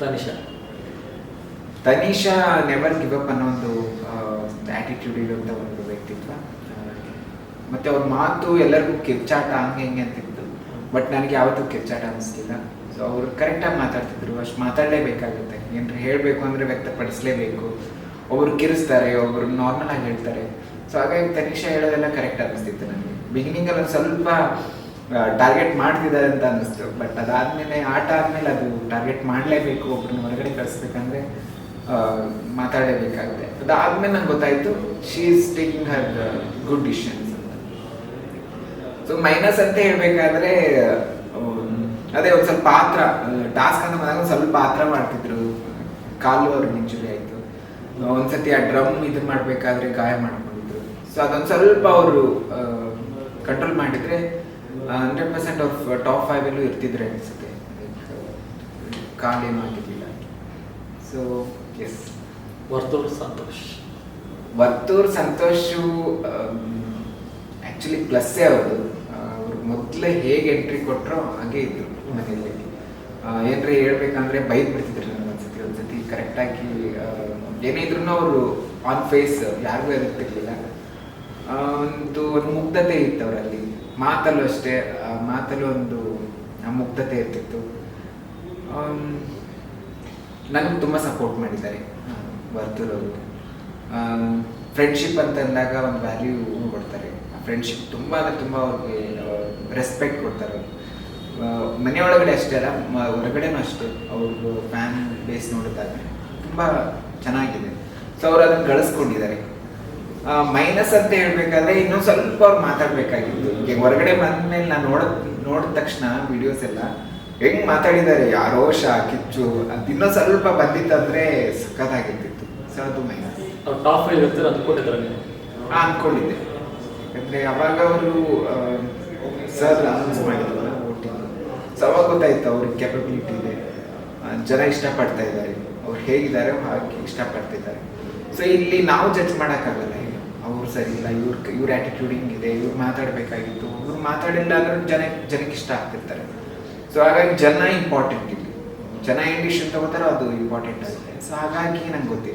Tanisha. Tanisha never give up ಅನ್ನೋ ಒಂದು attitude ಇರುವಂಥ ಒಂದು ವ್ಯಕ್ತಿತ್ವ. ಮತ್ತು ಅವ್ರ ಮಾತು ಎಲ್ಲರಿಗೂ ಕಿರ್ಚಾಟ ಹಂಗೆ ಹಿಂಗೆ ಅಂತಿತ್ತು ಬಟ್ ನನಗೆ ಯಾವತ್ತೂ ಕಿರ್ಚಾಟ ಅನ್ನಿಸ್ತಿಲ್ಲ ಸೊ ಅವ್ರು ಕರೆಕ್ಟಾಗಿ ಮಾತಾಡ್ತಿದ್ರು. ಅಷ್ಟು ಮಾತಾಡಲೇಬೇಕಾಗುತ್ತೆ. ಏನ್ರಿ ಹೇಳಬೇಕು ಅಂದರೆ ವ್ಯಕ್ತಪಡಿಸಲೇಬೇಕು. ಒಬ್ರು ಕಿರಿಸ್ತಾರೆ ಒಬ್ರು ನಾರ್ಮಲ್ ಆಗಿ ಹೇಳ್ತಾರೆ. ಸೊ ಹಾಗಾಗಿ ತನಿಷಾ ಹೇಳೋದೆಲ್ಲ ಕರೆಕ್ಟ್ ಅನ್ನಿಸ್ತಿತ್ತು ನನಗೆ. ಬಿಗಿನಿಂಗಲ್ಲಿ ಒಂದು ಸ್ವಲ್ಪ ಟಾರ್ಗೆಟ್ ಮಾಡ್ತಿದ್ದಾರೆ ಅಂತ ಅನ್ನಿಸ್ತು. ಬಟ್ ಅದಾದ್ಮೇಲೆ ಆಟ ಆದ್ಮೇಲೆ ಅದು ಟಾರ್ಗೆಟ್ ಮಾಡಲೇಬೇಕು ಒಬ್ರನ್ನ ಹೊರಗಡೆ ಕಳಿಸ್ಬೇಕಂದ್ರೆ ಮಾತಾಡಲೇಬೇಕಾಗುತ್ತೆ. ಅದಾದ್ಮೇಲೆ ನಂಗೆ ಗೊತ್ತಾಯ್ತು she is taking her good decisions ಅಂತ. ಸೊ ಮೈನಸ್ ಅಂತ ಹೇಳ್ಬೇಕಾದ್ರೆ ಅದೇ ಒಂದು ಸ್ವಲ್ಪ ಪಾತ್ರ ಟಾಸ್ಕ್ ಅಂತ ಬಂದಾಗ ಸ್ವಲ್ಪ ಪಾತ್ರ ಮಾಡ್ತಿದ್ರು. ಕಾಲು ಅವ್ರಿಗೆ ಇಂಜುರಿ ಆಯ್ತು. ಒಂದ್ಸತಿ ಆ ಡ್ರಮ್ ಇದು ಮಾಡ್ಬೇಕಾದ್ರೆ ಗಾಯ ಮಾಡ್ಕೊಂಡಿದ್ರು. ಸೊ ಅದೊಂದು ಸ್ವಲ್ಪ ಅವರು ಕಂಟ್ರೋಲ್ ಮಾಡಿದ್ರೆ hundred percent of top five ಅಲ್ಲೂ ಇರ್ತಿದ್ರೆ ಅನ್ಸುತ್ತೆ. ಕಾಲೇನು ಮಾಡಿದಿಲ್ಲ so yes Varthur Santosh. Varthur Santosh actually ಪ್ಲಸ್ಸೇ ಅವರು. ಅವರು ಮೊದಲೇ ಹೇಗೆ ಎಂಟ್ರಿ ಕೊಟ್ಟರೋ ಹಾಗೆ ಇದ್ರು ಮನೆಯಲ್ಲಿ. ಏನ್ರಿ ಹೇಳ್ಬೇಕಂದ್ರೆ ಬೈದು ಬಿಡ್ತಿದ್ರು ನನಗೆ ಒಂದ್ಸತಿ ಕರೆಕ್ಟಾಗಿ ಏನೇ ಇದ್ರು ಅವರು ಆನ್ ಫೇಸ್ ಯಾರಿಗೂ ಎದುರ್ತಿರ್ಲಿಲ್ಲ. ಆ, ಒಂದು ಒಂದು ಮುಗ್ಧತೆ ಇತ್ತು ಅವರಲ್ಲಿ. ಮಾತಲ್ಲೂ ಅಷ್ಟೇ ಮಾತಲ್ಲೂ ಒಂದು ಮುಗ್ಧತೆ ಇರ್ತಿತ್ತು. ನನಗೆ ತುಂಬ ಸಪೋರ್ಟ್ ಮಾಡಿದ್ದಾರೆ ಅವರು. ಫ್ರೆಂಡ್ಶಿಪ್ ಅಂತ ಅಂದಾಗ ಒಂದು ವ್ಯಾಲ್ಯೂ ಕೊಡ್ತಾರೆ. ಫ್ರೆಂಡ್ಶಿಪ್ ತುಂಬ ಅಂದರೆ ತುಂಬ ಅವ್ರಿಗೆ ರೆಸ್ಪೆಕ್ಟ್ ಕೊಡ್ತಾರೆ ಅವರು. ಮನೆಯೊಳಗಡೆ ಅಷ್ಟೇ ಅಲ್ಲ ಹೊರಗಡೆನೂ ಅಷ್ಟೇ ಅವ್ರದ್ದು ಫ್ಯಾನ್ ಬೇಸ್ ನೋಡಿದಾಗ ತುಂಬ ಚೆನ್ನಾಗಿದೆ. ಸೊ ಅವರು ಅದನ್ನು ಗಳಿಸ್ಕೊಂಡಿದ್ದಾರೆ. ಮೈನಸ್ ಅಂತ ಹೇಳ್ಬೇಕಾದ್ರೆ ಇನ್ನೊಂದು ಸ್ವಲ್ಪ ಅವ್ರು ಮಾತಾಡ್ಬೇಕಾಗಿತ್ತು. ಈಗ ಹೊರಗಡೆ ಬಂದ್ಮೇಲೆ ನಾನು ನೋಡ ನೋಡಿದ ತಕ್ಷಣ ವಿಡಿಯೋಸ್ ಎಲ್ಲ ಹೆಂಗ್ ಮಾತಾಡಿದ್ದಾರೆ ಯಾರೋ ಶಾ ಕಿಚ್ಚು ಅದು ಇನ್ನೂ ಸ್ವಲ್ಪ ಬಂದಿತ್ತಂದ್ರೆ ಸಖತ್ತಾಗಿರ್ತಿತ್ತು. ಸೊ ಅದು ಮೈನಸ್ ಅವ್ರು ಟಾಪ್ ಫೈವ್ ಇರ್ತಾರೆ ಹಾಂ ಅಂದ್ಕೊಂಡಿದ್ದೆ. ಯಾಕಂದ್ರೆ ಅವಾಗ ಅವರು ಸರ್ ಅನೌನ್ಸ್ ಓಟಿಂಗ್ ಸೊ ಅವಾಗ ಗೊತ್ತಾಯ್ತು ಅವ್ರಿಗೆ ಕೆಪಬಿಲಿಟಿ ಇದೆ. ಜನ ಇಷ್ಟಪಡ್ತಾ ಇದ್ದಾರೆ. ಅವ್ರು ಹೇಗಿದ್ದಾರೆ ಹಾಗೆ ಇಷ್ಟಪಡ್ತಿದ್ದಾರೆ ಸೊ ಇಲ್ಲಿ ನಾವು ಜಡ್ಜ್ ಮಾಡೋಕ್ಕಾಗಲ್ಲ. ಅವ್ರು ಸರಿ ಇಲ್ಲ, ಇವ್ರ ಇವ್ರ ಆಟಿಟ್ಯೂಡ್ ಹಿಂಗಿದೆ ಇವ್ರು ಮಾತಾಡಬೇಕಾಗಿತ್ತು. ಇವ್ರು ಮಾತಾಡಿಲ್ಲ ಅಂದ್ರೆ ಜನ ಜನಕ್ಕೆ ಇಷ್ಟ ಆಗ್ತಿರ್ತಾರೆ. ಸೊ ಹಾಗಾಗಿ ಜನ ಇಂಪಾರ್ಟೆಂಟ್ ಇಲ್ಲಿ. ಜನ ಏನು ಡಿಸಿಷನ್ ತಗೋತಾರೋ ಅದು ಇಂಪಾರ್ಟೆಂಟ್ ಆಗುತ್ತೆ ಸೊ ಹಾಗಾಗಿ ನಂಗೆ ಗೊತ್ತಿಲ್ಲ.